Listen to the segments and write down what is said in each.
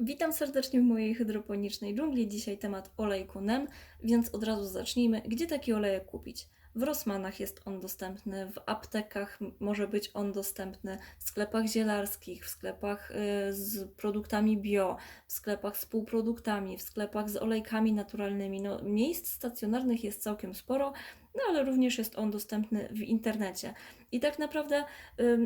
Witam serdecznie w mojej hydroponicznej dżungli. Dzisiaj temat olejku NEM, więc od razu zacznijmy. Gdzie taki olejek kupić? W Rossmanach jest on dostępny, w aptekach może być on dostępny, w sklepach zielarskich, w sklepach y, z produktami bio, w sklepach z półproduktami, w sklepach z olejkami naturalnymi. No, miejsc stacjonarnych jest całkiem sporo, no ale również jest on dostępny w internecie. I tak naprawdę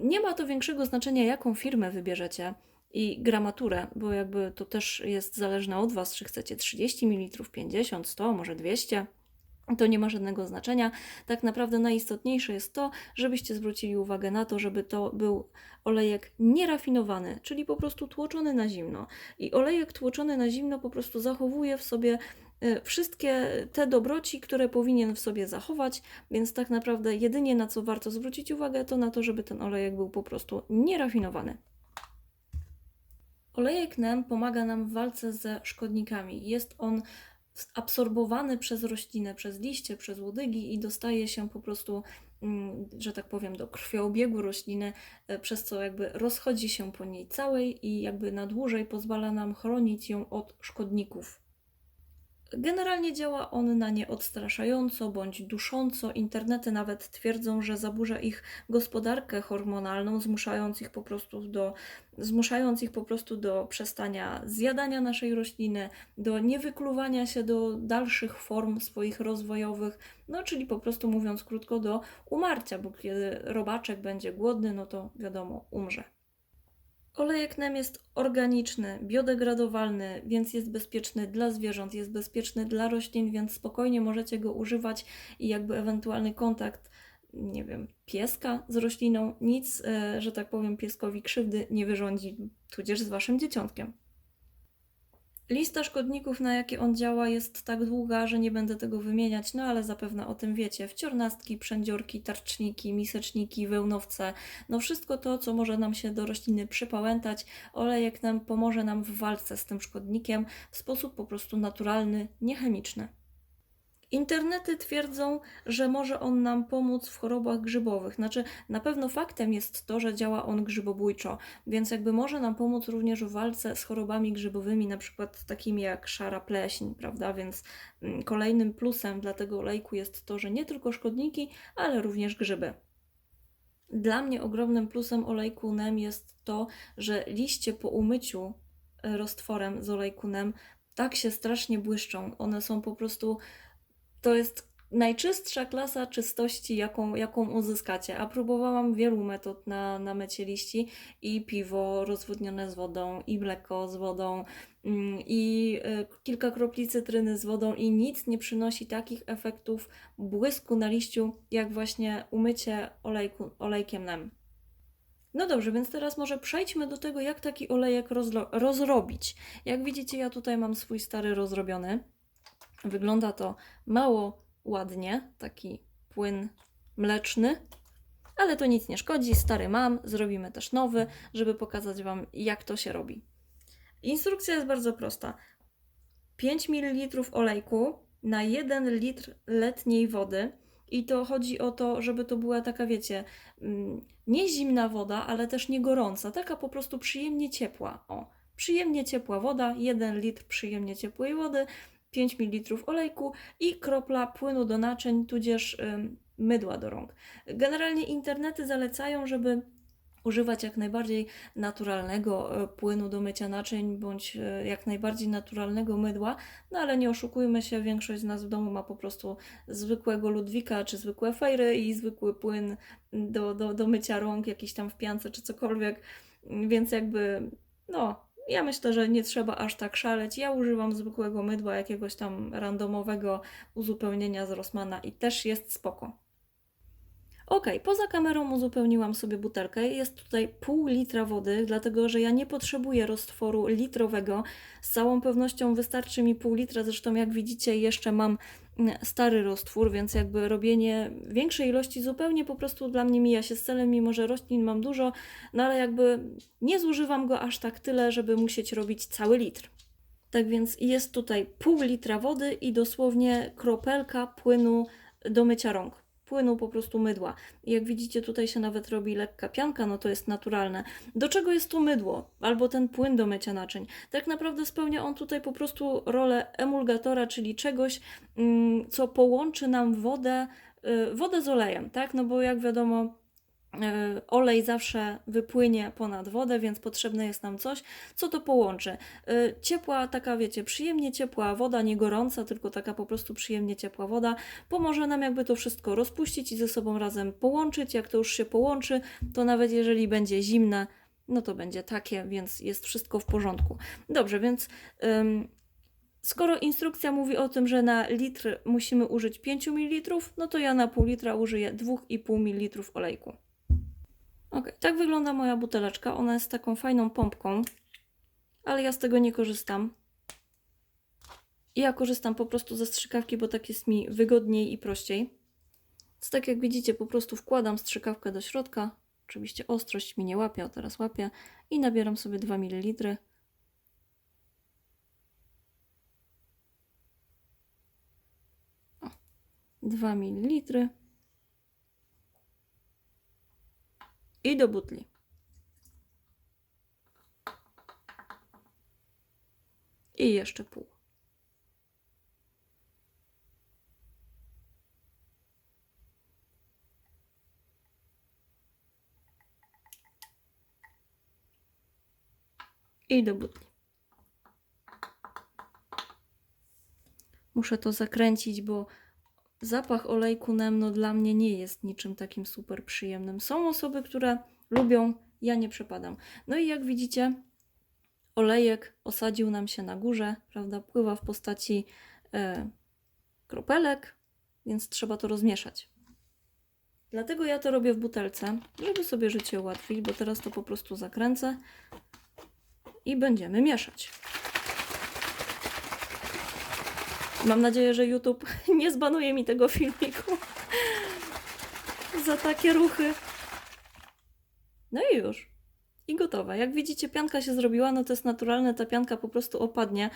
nie ma to większego znaczenia, jaką firmę wybierzecie i gramaturę, bo jakby to też jest zależne od Was, czy chcecie 30 ml, 50, 100, może 200. To nie ma żadnego znaczenia. Tak naprawdę najistotniejsze jest to, żebyście zwrócili uwagę na to, żeby to był olejek nierafinowany, czyli po prostu tłoczony na zimno. I olejek tłoczony na zimno po prostu zachowuje w sobie y, wszystkie te dobroci, które powinien w sobie zachować, więc tak naprawdę jedynie na co warto zwrócić uwagę, to na to, żeby ten olejek był po prostu nierafinowany. Olejek NEM pomaga nam w walce ze szkodnikami. Jest on absorbowany przez roślinę, przez liście, przez łodygi i dostaje się po prostu, mm, że tak powiem, do krwioobiegu rośliny, e, przez co jakby rozchodzi się po niej całej i jakby na dłużej pozwala nam chronić ją od szkodników. Generalnie działa on na nie odstraszająco bądź dusząco. Internety nawet twierdzą, że zaburza ich gospodarkę hormonalną, zmuszając ich po prostu do, zmuszając ich po prostu do przestania zjadania naszej rośliny, do niewykluwania się do dalszych form swoich rozwojowych, no czyli po prostu mówiąc krótko do umarcia, bo kiedy robaczek będzie głodny, no to wiadomo, umrze. Olejek NEM jest organiczny, biodegradowalny, więc jest bezpieczny dla zwierząt, jest bezpieczny dla roślin, więc spokojnie możecie go używać i jakby ewentualny kontakt, nie wiem, pieska z rośliną, nic, e, że tak powiem, pieskowi krzywdy nie wyrządzi, tudzież z waszym dzieciątkiem. Lista szkodników, na jakie on działa, jest tak długa, że nie będę tego wymieniać, no ale zapewne o tym wiecie. Wciornastki, przędziorki, tarczniki, miseczniki, wełnowce, no wszystko to, co może nam się do rośliny przypałętać, olejek nam pomoże nam w walce z tym szkodnikiem w sposób po prostu naturalny, niechemiczny. Internety twierdzą, że może on nam pomóc w chorobach grzybowych. Znaczy, na pewno faktem jest to, że działa on grzybobójczo, więc jakby może nam pomóc również w walce z chorobami grzybowymi, na przykład takimi jak szara pleśń, prawda? Więc mm, kolejnym plusem dla tego olejku jest to, że nie tylko szkodniki, ale również grzyby. Dla mnie ogromnym plusem olejku NEM jest to, że liście po umyciu e, roztworem z olejku NEM tak się strasznie błyszczą. One są po prostu to jest najczystsza klasa czystości, jaką, jaką uzyskacie. A próbowałam wielu metod na, na mycie liści i piwo rozwodnione z wodą, i mleko z wodą, mm, i y, kilka kropli cytryny z wodą, i nic nie przynosi takich efektów błysku na liściu, jak właśnie umycie olejku, olejkiem NEM. No dobrze, więc teraz może przejdźmy do tego, jak taki olejek rozrobić. Jak widzicie, ja tutaj mam swój stary rozrobiony. Wygląda to mało ładnie, taki płyn mleczny, ale to nic nie szkodzi. Stary mam, zrobimy też nowy, żeby pokazać Wam, jak to się robi. Instrukcja jest bardzo prosta. 5 ml olejku na 1 litr letniej wody. I to chodzi o to, żeby to była taka, wiecie, mm, nie zimna woda, ale też nie gorąca, taka po prostu przyjemnie ciepła. O, przyjemnie ciepła woda, 1 litr przyjemnie ciepłej wody, 5 ml olejku i kropla płynu do naczyń, tudzież mydła do rąk. Generalnie internety zalecają, żeby używać jak najbardziej naturalnego e, płynu do mycia naczyń, bądź e, jak najbardziej naturalnego mydła, no ale nie oszukujmy się, większość z nas w domu ma po prostu zwykłego Ludwika czy zwykłe fejry i zwykły płyn do, do, do mycia rąk, jakiś tam w piance czy cokolwiek, więc jakby no, ja myślę, że nie trzeba aż tak szaleć. Ja używam zwykłego mydła, jakiegoś tam randomowego uzupełnienia z Rossmana i też jest spoko. Ok, poza kamerą uzupełniłam sobie butelkę. Jest tutaj pół litra wody, dlatego że ja nie potrzebuję roztworu litrowego. Z całą pewnością wystarczy mi pół litra. Zresztą, jak widzicie, jeszcze mam stary roztwór, więc jakby robienie większej ilości zupełnie po prostu dla mnie mija się z celem, mimo że roślin mam dużo, no ale jakby nie zużywam go aż tak tyle, żeby musieć robić cały litr. Tak więc jest tutaj pół litra wody i dosłownie kropelka płynu do mycia rąk. Płynu po prostu mydła. Jak widzicie, tutaj się nawet robi lekka pianka, no to jest naturalne. Do czego jest to mydło? Albo ten płyn do mycia naczyń? Tak naprawdę spełnia on tutaj po prostu rolę emulgatora, czyli czegoś, mm, co połączy nam wodę, y, wodę z olejem, tak? No bo jak wiadomo, olej zawsze wypłynie ponad wodę, więc potrzebne jest nam coś, co to połączy. E, Ciepła, taka wiecie, przyjemnie ciepła woda, nie gorąca, tylko taka po prostu przyjemnie ciepła woda, pomoże nam jakby to wszystko rozpuścić i ze sobą razem połączyć. Jak to już się połączy, to nawet jeżeli będzie zimne, no to będzie takie, więc jest wszystko w porządku. Dobrze, więc ym, skoro instrukcja mówi o tym, że na litr musimy użyć 5 ml, no to ja na pół litra użyję 2,5 ml olejku. Ok, tak wygląda moja buteleczka. Ona jest taką fajną pompką, ale ja z tego nie korzystam. Ja korzystam po prostu ze strzykawki, bo tak jest mi wygodniej i prościej. Więc tak jak widzicie, po prostu wkładam strzykawkę do środka. Oczywiście ostrość mi nie łapie, a teraz łapie. I nabieram sobie 2 ml. O, 2 ml. I do butli. I jeszcze pół. I do butli. Muszę to zakręcić, bo zapach olejku Nemno dla mnie nie jest niczym takim super przyjemnym. Są osoby, które lubią, ja nie przepadam. No i jak widzicie, olejek osadził nam się na górze, prawda? Pływa w postaci e, kropelek, więc trzeba to rozmieszać. Dlatego ja to robię w butelce, żeby sobie życie ułatwić, bo teraz to po prostu zakręcę i będziemy mieszać. Mam nadzieję, że YouTube nie zbanuje mi tego filmiku za takie ruchy. No i już. I gotowe. Jak widzicie, pianka się zrobiła, no to jest naturalne, ta pianka po prostu opadnie.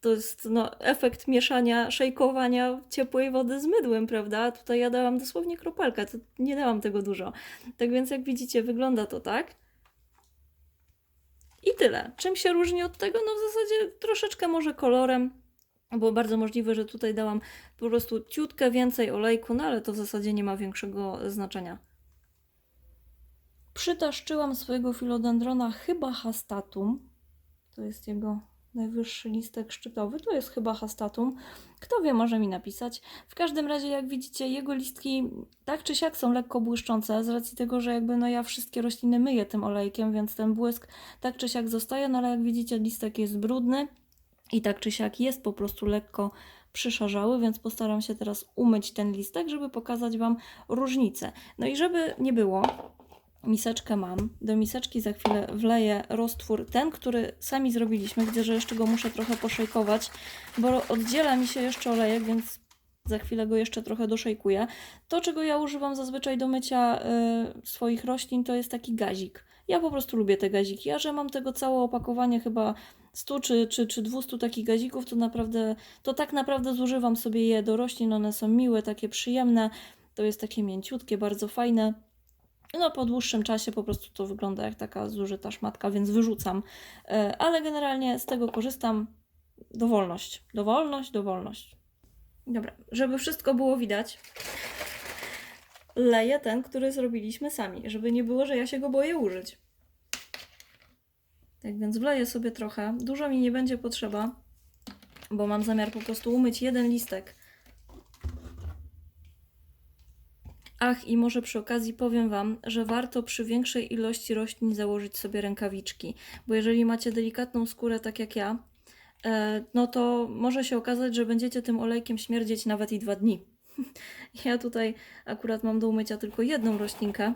To jest no, efekt mieszania, szejkowania ciepłej wody z mydłem, prawda? Tutaj ja dałam dosłownie kropelkę, to nie dałam tego dużo. Tak więc jak widzicie, wygląda to tak. I tyle. Czym się różni od tego? No w zasadzie troszeczkę może kolorem, bo bardzo możliwe, że tutaj dałam po prostu ciutkę więcej olejku, no ale to w zasadzie nie ma większego znaczenia. Przytaszczyłam swojego filodendrona chyba hastatum. To jest jego najwyższy listek szczytowy. To jest chyba hastatum. Kto wie, może mi napisać. W każdym razie, jak widzicie, jego listki tak czy siak są lekko błyszczące, z racji tego, że jakby no ja wszystkie rośliny myję tym olejkiem, więc ten błysk tak czy siak zostaje, no ale jak widzicie, listek jest brudny i tak czy siak jest po prostu lekko przyszarzały, więc postaram się teraz umyć ten listek, żeby pokazać Wam różnicę. No i żeby nie było, miseczkę mam. Do miseczki za chwilę wleję roztwór, ten, który sami zrobiliśmy. Widzę, że jeszcze go muszę trochę poszejkować, bo oddziela mi się jeszcze olejek, więc za chwilę go jeszcze trochę doszejkuję. To, czego ja używam zazwyczaj do mycia y, swoich roślin, to jest taki gazik. Ja po prostu lubię te gaziki. Ja, że mam tego całe opakowanie chyba 100 czy, czy, czy 200 takich gazików, to naprawdę, to tak naprawdę zużywam sobie je do roślin. One są miłe, takie przyjemne. To jest takie mięciutkie, bardzo fajne. No, po dłuższym czasie po prostu to wygląda jak taka zużyta szmatka, więc wyrzucam. E, Ale generalnie z tego korzystam. Dowolność, dowolność, dowolność. Dobra, żeby wszystko było widać, leję ten, który zrobiliśmy sami, żeby nie było, że ja się go boję użyć. Tak więc wleję sobie trochę. Dużo mi nie będzie potrzeba, bo mam zamiar po prostu umyć jeden listek. Ach, i może przy okazji powiem Wam, że warto przy większej ilości roślin założyć sobie rękawiczki, bo jeżeli macie delikatną skórę, tak jak ja, e, no to może się okazać, że będziecie tym olejkiem śmierdzieć nawet i dwa dni. Ja tutaj akurat mam do umycia tylko jedną roślinkę,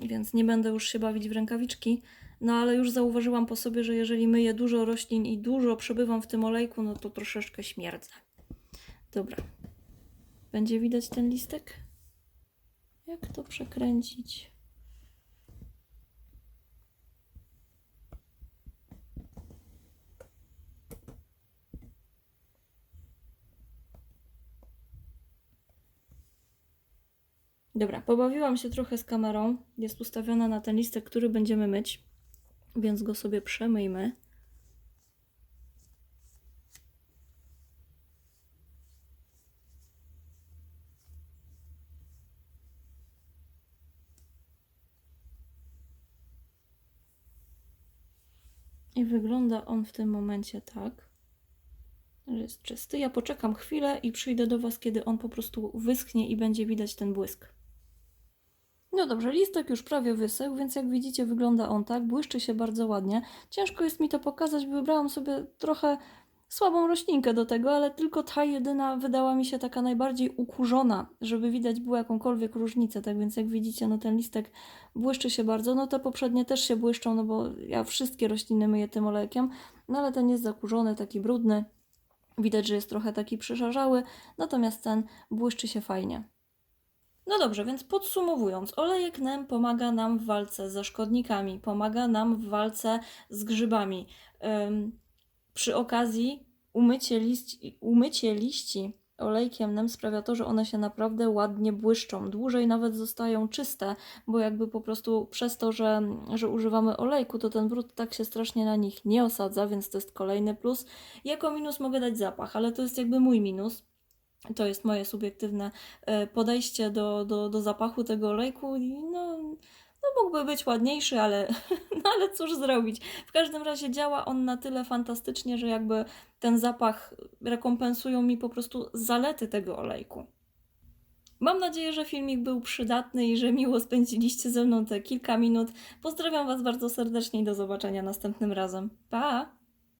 więc nie będę już się bawić w rękawiczki. No ale już zauważyłam po sobie, że jeżeli myję dużo roślin i dużo przebywam w tym olejku, no to troszeczkę śmierdzę. Dobra. Będzie widać ten listek? Jak to przekręcić? Dobra, pobawiłam się trochę z kamerą. Jest ustawiona na ten listek, który będziemy myć, więc go sobie przemyjmy. I wygląda on w tym momencie tak, że jest czysty. Ja poczekam chwilę i przyjdę do Was, kiedy on po prostu wyschnie i będzie widać ten błysk. No dobrze, listek już prawie wysechł, więc jak widzicie wygląda on tak, błyszczy się bardzo ładnie. Ciężko jest mi to pokazać, wybrałam sobie trochę słabą roślinkę do tego, ale tylko ta jedyna wydała mi się taka najbardziej ukurzona, żeby widać było jakąkolwiek różnicę. Tak więc jak widzicie, no ten listek błyszczy się bardzo. No te poprzednie też się błyszczą, no bo ja wszystkie rośliny myję tym olejkiem, no ale ten jest zakurzony, taki brudny. Widać, że jest trochę taki przyszarzały, natomiast ten błyszczy się fajnie. No dobrze, więc podsumowując, olejek NEM pomaga nam w walce ze szkodnikami, pomaga nam w walce z grzybami. Ym, przy okazji umycie, liści, umycie liści olejkiem NEM sprawia to, że one się naprawdę ładnie błyszczą, dłużej nawet zostają czyste, bo jakby po prostu przez to, że, że używamy olejku, to ten brud tak się strasznie na nich nie osadza, więc to jest kolejny plus. Jako minus mogę dać zapach, ale to jest jakby mój minus. To jest moje subiektywne e, podejście do, do, do zapachu tego olejku i no, no mógłby być ładniejszy, ale, no ale cóż zrobić. W każdym razie działa on na tyle fantastycznie, że jakby ten zapach rekompensują mi po prostu zalety tego olejku. Mam nadzieję, że filmik był przydatny i że miło spędziliście ze mną te kilka minut. Pozdrawiam Was bardzo serdecznie i do zobaczenia następnym razem. Pa!